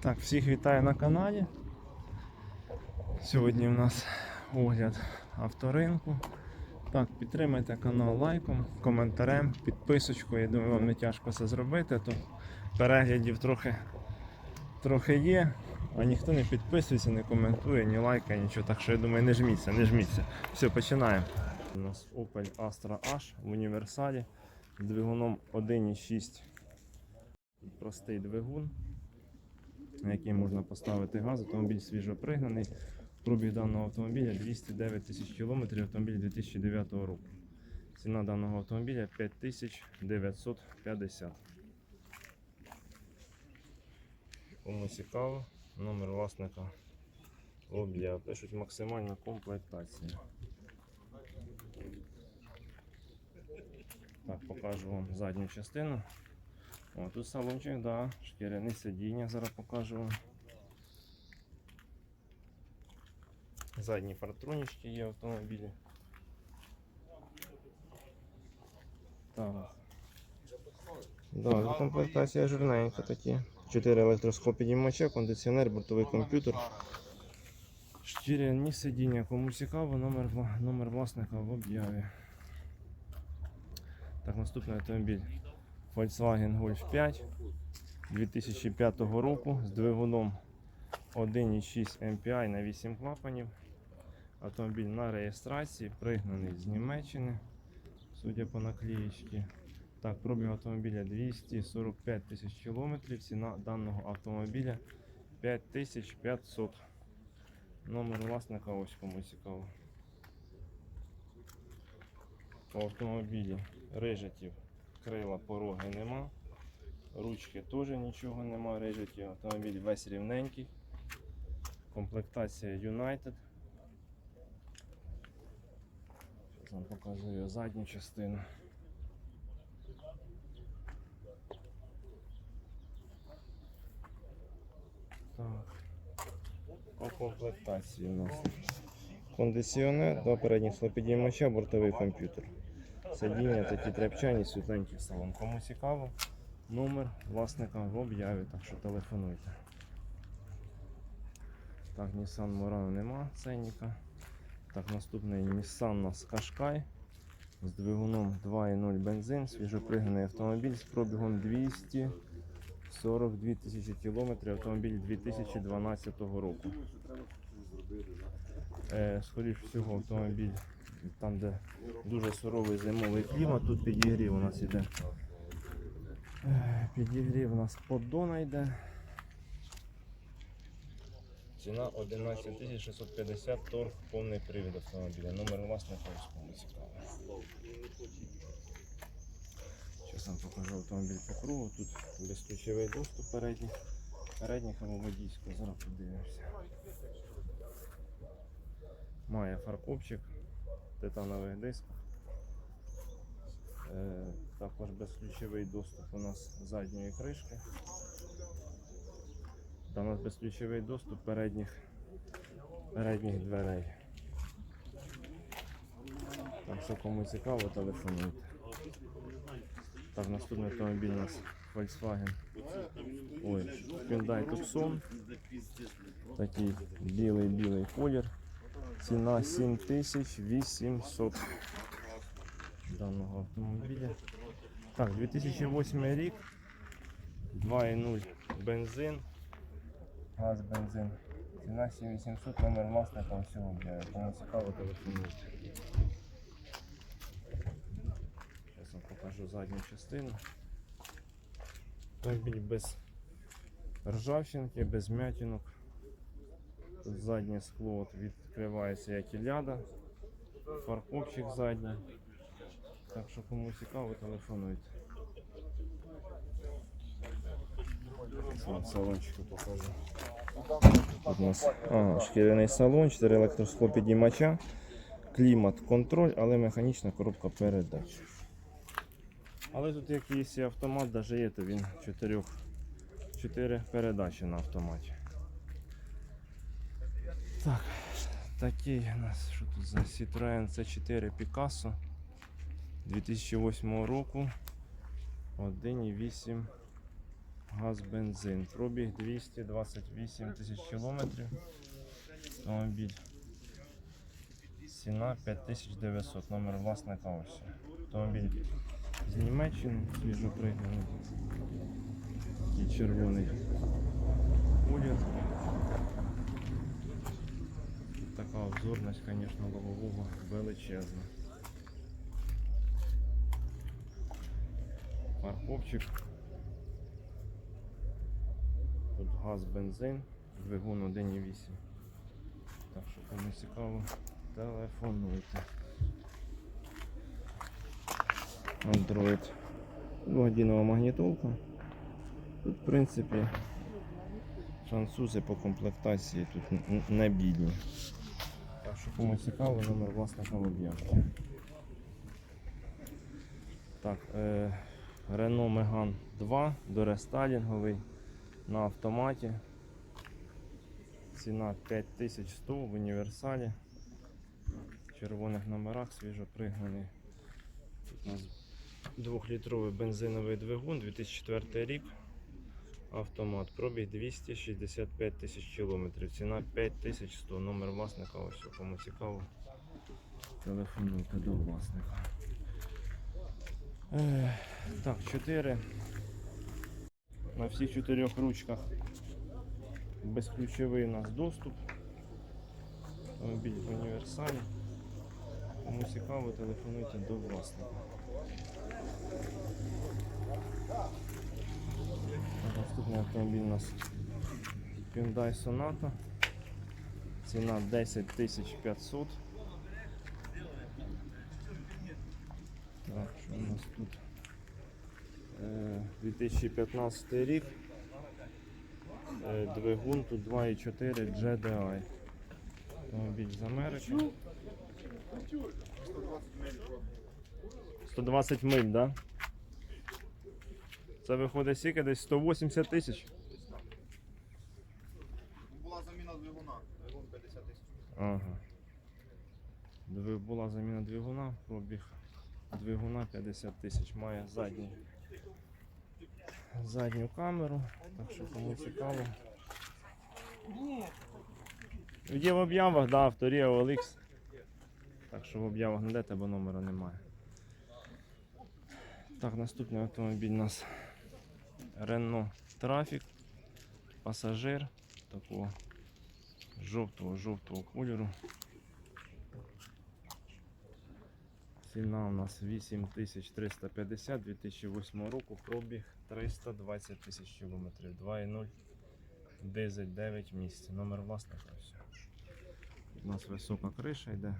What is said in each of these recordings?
Так, всіх вітаю на каналі. Сьогодні у нас огляд авторинку. Так, підтримайте канал лайком, коментарем, підписочкою. Я думаю, вам не тяжко це зробити, то переглядів трохи, трохи є, а ніхто не підписується, не коментує, ні лайкає, нічого. Так що я думаю, не жміться, не жміться. Все, починаємо. У нас Opel Astra H в універсалі з двигуном 1,6. Простий двигун на який можна поставити газ. Автомобіль свіжопригнаний. Пробіг даного автомобіля 209 тисяч кілометрів, автомобіль 2009 року. Ціна даного автомобіля 5950. Кому цікаво, номер власника об'яв. Пишуть максимальна комплектація. Так, покажу вам задню частину. О, тут салончик, да, шкіряне сидіння, зараз покажу. Задні партронічки є в автомобілі. Так. Да, комплектація жирненька такі. 4 електроскопи підіймача, кондиціонер, бортовий комп'ютер. Шкіряні сидіння. Кому цікаво, номер, номер власника в об'яві. Так, наступний автомобіль. Volkswagen Golf 5 2005 року з двигуном 1,6 MPI на 8 клапанів. Автомобіль на реєстрації, пригнаний з Німеччини, судя по наклеїчці. Так, пробіг автомобіля 245 тисяч кілометрів. Ціна даного автомобіля 5500. Номер власника ось кому цікаво. По автомобілі рижатів крила пороги нема. Ручки теж нічого нема, режеті. Автомобіль весь рівненький. Комплектація United. Зараз вам показую задню частину. Так. По комплектації у нас кондиціонер, два передніх склопідіймача, бортовий комп'ютер. Сидіння такі тряпчані, світленький салон. Кому цікаво, номер власника в об'яві, так що телефонуйте. Так, Nissan Murano нема ценника. Так, наступний Nissan у нас Qashqai з двигуном 2.0 бензин, свіжопригнаний автомобіль з пробігом 242 тисячі кілометрів, автомобіль 2012 року. Е, скоріш всього, автомобіль там, де дуже суровий зимовий клімат, тут підігрів у нас іде. Підігрів у нас поддона йде. Ціна 11 650 торг, повний привід автомобіля. Номер власника ось кому цікаво. Зараз вам покажу автомобіль по кругу. Тут безключовий доступ передніх, передніх або водійського. Зараз подивимося. Має фаркопчик титанових дисках. Е, також безключовий доступ у нас задньої кришки. Та у нас безключовий доступ передніх, передніх дверей. Так що кому цікаво, телефонуйте. Так, наступний автомобіль у нас Volkswagen. Ой, Hyundai Tucson. Такий білий-білий колір. Ціна 7800 даного автомобіля. Так, 2008 рік. 2.0 бензин. Газ бензин. Ціна 7800, номер власника всього для кому цікаво телефонуйте. Зараз вам покажу задню частину. Автомобіль без ржавчинки, без м'ятінок. Заднє скло от відкривається як і ляда. Фаркопчик задній. Так що кому цікаво, телефонуйте. Салончику покажу. Тут у нас ага, шкіряний салон, 4 електроскло підіймача, клімат, контроль, але механічна коробка передач. Але тут якийсь автомат даже є, то він 4, 4 передачі на автоматі. Так, такий у нас, що тут за Citroen C4 Picasso 2008 року. 1,8 газ, бензин. Пробіг 228 тисяч кілометрів. Автомобіль. Ціна 5900. Номер власника ось. Автомобіль з Німеччини, свіжо пригнаний. Такий червоний колір. Така обзорність, звісно, лобового величезна. Парковчик. Тут газ, бензин, двигун 1,8. Так що кому цікаво, телефонуйте. Android. Двогодинова магнітолка. Тут, в принципі, французи по комплектації тут не бідні. Так що кому цікаво, номер власника в об'явці. Так, е, Renault Megane 2, дорестайлінговий на автоматі. Ціна 5100 в універсалі. В червоних номерах свіжо пригнаний. Тут у нас двохлітровий бензиновий двигун 2004 рік. Автомат. Пробіг 265 тисяч кілометрів. Ціна 5100. Номер власника. Ось кому цікаво. Телефонуйте до власника. Так, 4. На всіх чотирьох ручках безключовий у нас доступ. Автомобіль в універсалі. Кому цікаво, телефонуйте до власника. Наступний автомобіль у нас Hyundai Sonata. Ціна 10 500. Так, що у нас тут? Е, 2015 рік. Е, Двигун тут 2,4 GDI. Автомобіль з Америки. 120 миль, так? Це виходить скільки десь 180 тисяч. Була заміна двигуна, двигун 50 тисяч. Ага. Була заміна двигуна, пробіг двигуна 50 тисяч. Має задній, задню камеру. Так що кому цікаво. Є в об'явах, да, авторія OLX. Так що в об'явах не дете, бо номера немає. Так, наступний автомобіль у нас Renault Trafic. Пасажир такого жовтого жовтого кольору. Ціна у нас 8350 2008 року, пробіг 320 тисяч кілометрів, 2.0, дизель 9 місць. Номер власника все. У нас висока криша йде.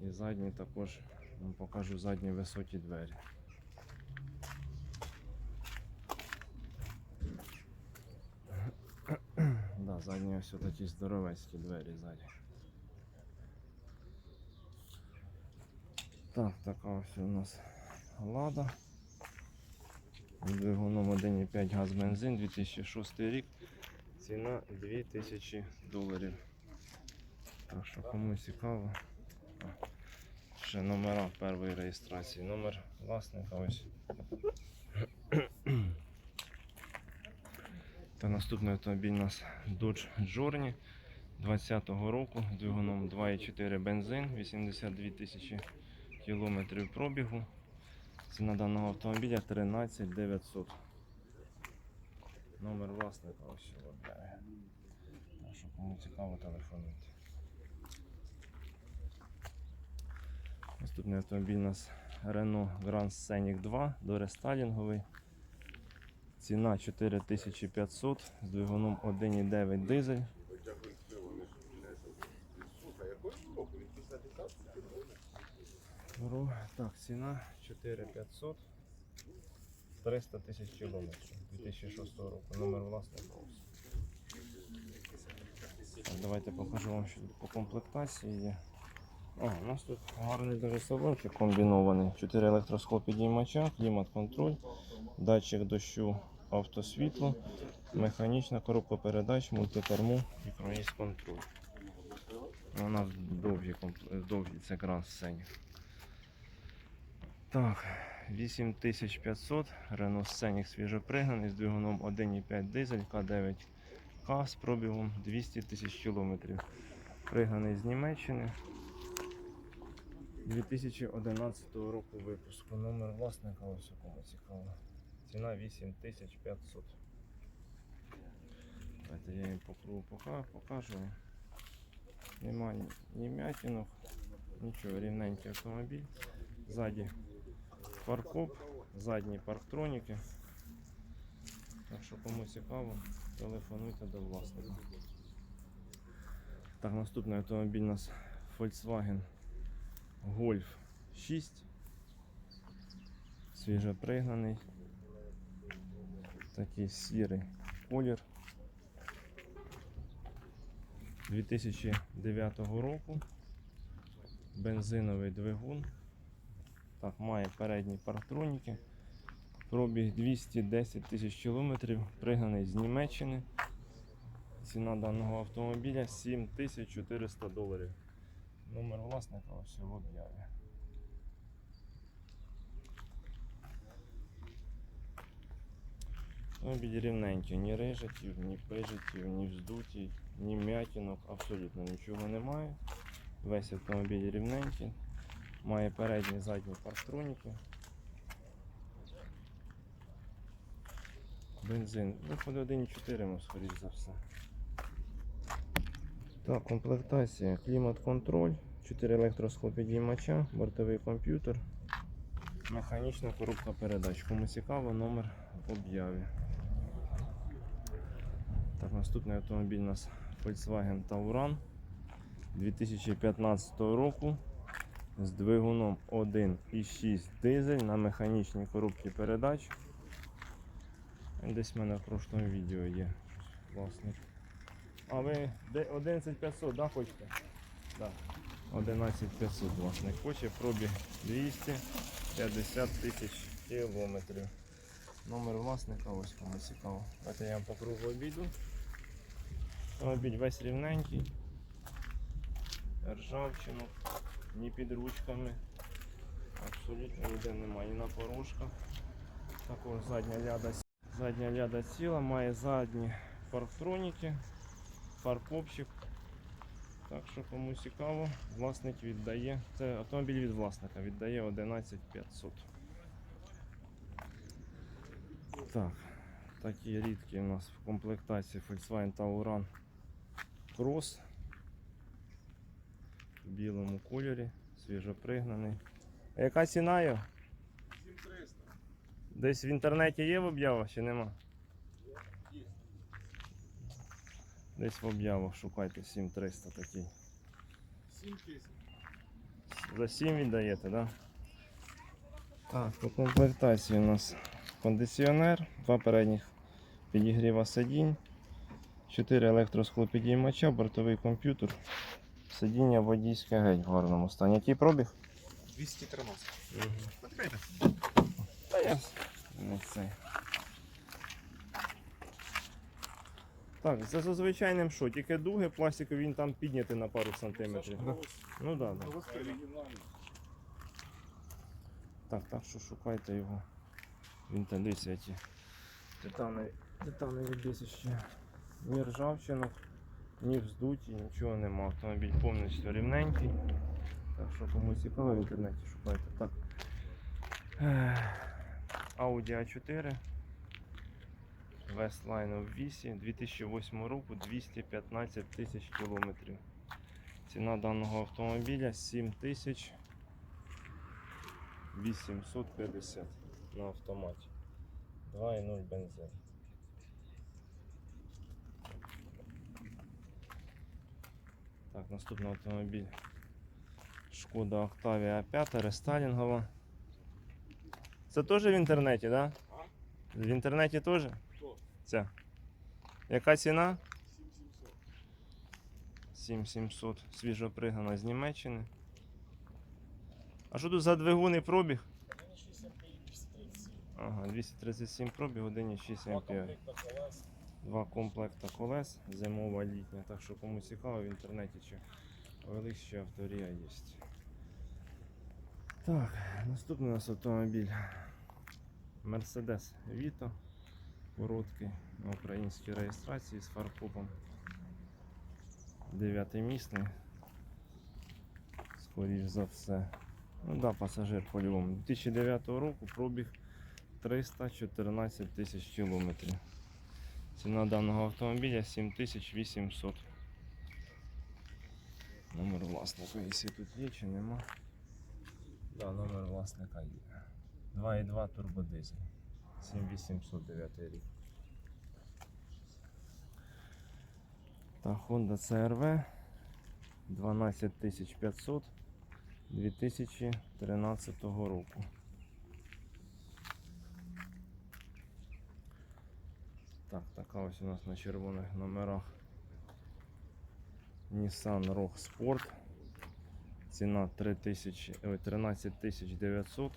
І задні також вам покажу задні високі двері. Да, задні ось такі здоровецькі двері ззаді. Так, така ось у нас лада. Двигуном 1,5 газ бензин 2006 рік. Ціна 2000 доларів. Так що кому цікаво. Ще номера першої реєстрації. Номер власника ось. Та наступний автомобіль у нас Dodge Journey 20-го року з двигуном 2,4 бензин, 82 тисячі кілометрів пробігу. Ціна даного автомобіля 13 900. Номер власника ось об'яві. Так що кому цікаво, телефонуйте. Наступний автомобіль у нас Renault Grand Scenic 2 дорестайлінговий. Ціна 4500 з двигуном 1,9 дизель. Так, ціна 4500. 300 тисяч кілометрів 2006 року. Номер власника. Давайте покажу вам, що тут по комплектації є. О, у нас тут гарний дуже салончик комбінований. 4 електроскоп підіймача, клімат-контроль, датчик дощу, автосвітло, механічна коробка передач, мультикерму і круїз контроль. У нас довгі, довгі це кран сцені. Так, 8500, Renault Scenic свіжопригнаний з двигуном 1,5 дизель К9К з пробігом 200 тисяч кілометрів. Пригнаний з Німеччини. 2011 року випуску. Номер власника ось кому цікаво. Ціна 8500. Давайте я їм по покажу. Нема ні- м'ятінок, нічого, рівненький автомобіль. Ззаді паркоп, задні парктроніки. Так що кому цікаво, телефонуйте до власника. Так, наступний автомобіль у нас Volkswagen Golf 6. Свіжопригнаний. Такий сірий колір. 2009 року. Бензиновий двигун. Так, має передні парктроніки. Пробіг 210 тисяч кілометрів, пригнаний з Німеччини. Ціна даного автомобіля 7400 доларів. Номер власника ось в об'яві. Автомобіль рівненький, ні рижатів, ні пижитів, ні вздутій, ні м'ятінок, абсолютно нічого немає. Весь автомобіль рівненький. Має передні задні парктроніки. Бензин. Виходить 1,4 ну, скоріш за все. Так, комплектація, клімат-контроль, 4 електросхлопідіймача, бортовий комп'ютер, механічна коробка передач. Кому цікаво, номер в об'яві. Так, наступний автомобіль у нас Volkswagen Tauran 2015 року з двигуном 1,6 дизель на механічній коробці передач. Десь в мене в прошлому відео є власник. А ви 11500, да, хочете? Да. 11500 власник хоче, пробіг 250 тисяч кілометрів. Номер власника, ось кому цікаво. Давайте я вам по кругу обійду. Автомобіль весь рівненький. Ржавчину, ні під ручками. Абсолютно ніде немає, ні на порожках. Також задня ляда, задня ляда ціла, має задні парктроніки, фаркопчик. Так що кому цікаво, власник віддає. Це автомобіль від власника віддає 11500. Так, такі рідкі у нас в комплектації Volkswagen Tauran Cross в білому кольорі, свіжопригнаний. А яка ціна його? 7300. Десь в інтернеті є в об'явах чи нема? Є. Десь в об'явах шукайте 7300 такий. 7000. За 7 віддаєте, так? Да? Так, по комплектації у нас кондиціонер, два передніх підігріва сидінь, 4 електросклопідіймача, бортовий комп'ютер, сидіння водійське геть в гарному стані. Який пробіг? 213. Подивайте. Та я не цей. Так, це за звичайним що, тільки дуги пластикові він там піднятий на пару сантиметрів. Ну так, да, да. Так, так що шукайте його. Він там дивіться ті титанові. Ні ржавчинок, ні вздуті, нічого нема. Автомобіль повністю рівненький. Так що кому цікаво в інтернеті шукайте. Так. Audi A4. Westline в вісі 2008 року 215 тисяч кілометрів. Ціна даного автомобіля 7 тисяч 850 на автоматі. 2,0 бензин. Так, наступний автомобіль. Шкода Octavia 5 рестайлінгова. Це теж в інтернеті, так? Да? В інтернеті теж? Ця. Яка ціна? 7700. Свіжо пригнана з Німеччини. А що тут за двигун і пробіг? Ага, 237 пробіг, 1,6 ампер. Два комплекта колес, зимова літня. Так що кому цікаво в інтернеті чи велик ще авторія є. Так, наступний у нас автомобіль. Mercedes Vito. Короткий на українській реєстрації з фаркопом. Дев'ятимісний. Скоріш за все. Ну да, пасажир по-любому. 2009 року пробіг 314 тисяч кілометрів. Ціна даного автомобіля 7800. Номер власника, якщо тут є чи нема. Да, номер власника є. 2,2 турбодизель. 7809 рік. Та Honda CRV 12500 2013 року. Так, така ось у нас на червоних номерах Nissan Rogue Sport. Ціна 3000, ой, 13900.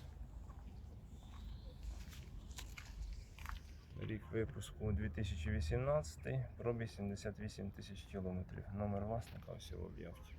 Рік випуску 2018, пробіг 78 тисяч кілометрів. Номер власника ось в об'явці.